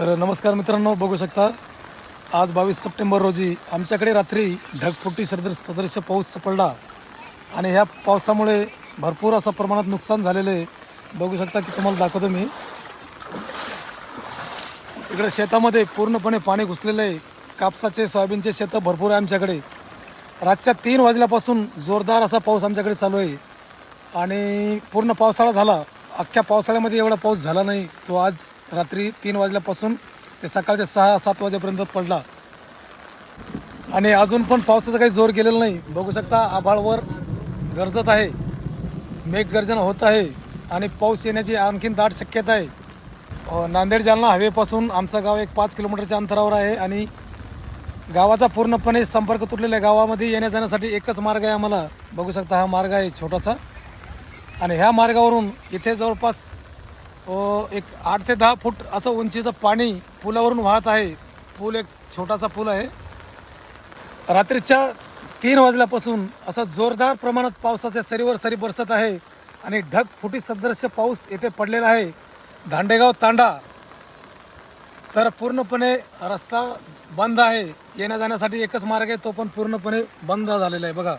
तर नमस्कार मित्रांनो बघू शकता आज बावीस सप्टेंबर रोजी आमच्याकडे रात्री ढगफुटी सदृश सदृश्य पाऊस पडला आणि ह्या पावसामुळे भरपूर असं प्रमाणात नुकसान झालेलं आहे बघू शकता की तुम्हाला दाखवतो मी. इकडे शेतामध्ये पूर्णपणे पाणी घुसलेलं आहे. कापसाचे सोयाबीनचे शेतं भरपूर आहे आमच्याकडे. रातच्या तीन वाजल्यापासून जोरदार असा पाऊस आमच्याकडे चालू आहे. आणि पूर्ण पावसाळा झाला. अख्ख्या पावसाळ्यामध्ये एवढा पाऊस झाला नाही. तो आज रात्री तीन वाजल्यापासून ते सकाळच्या सहा सात वाजेपर्यंत पडला. आणि अजून पण पावसाचा काही जोर गेलेला नाही. बघू शकता आभाळवर गरजत आहे. मेघगर्जना होत आहे आणि पाऊस येण्याची आणखीन दाट शक्यता आहे. नांदेड जालना हवेपासून आमचं गाव एक पाच किलोमीटरच्या अंतरावर आहे आणि गावाचा पूर्णपणे संपर्क तुटलेल्या गावामध्ये येण्या जाण्यासाठी एकच मार्ग आहे आम्हाला. बघू शकता हा मार्ग आहे छोटासा. आणि ह्या मार्गावरून इथे जवळपास एक आठ ते दहा फूट असं उंचीचं पाणी पुलावरून वाहत आहे. पूल एक छोटासा पूल आहे. रात्रीच्या तीन वाजल्यापासून असा जोरदार प्रमाणात पावसाच्या सरीवर सरी बरसत आहे आणि ढगफुटी सदृश्य पाऊस येथे पडलेला आहे. दांडेगाव तांडा तर पूर्णपणे रस्ता बंद आहे. येण्या जाण्यासाठी एकच मार्ग आहे तो पण पूर्णपणे बंद झालेला आहे. बघा.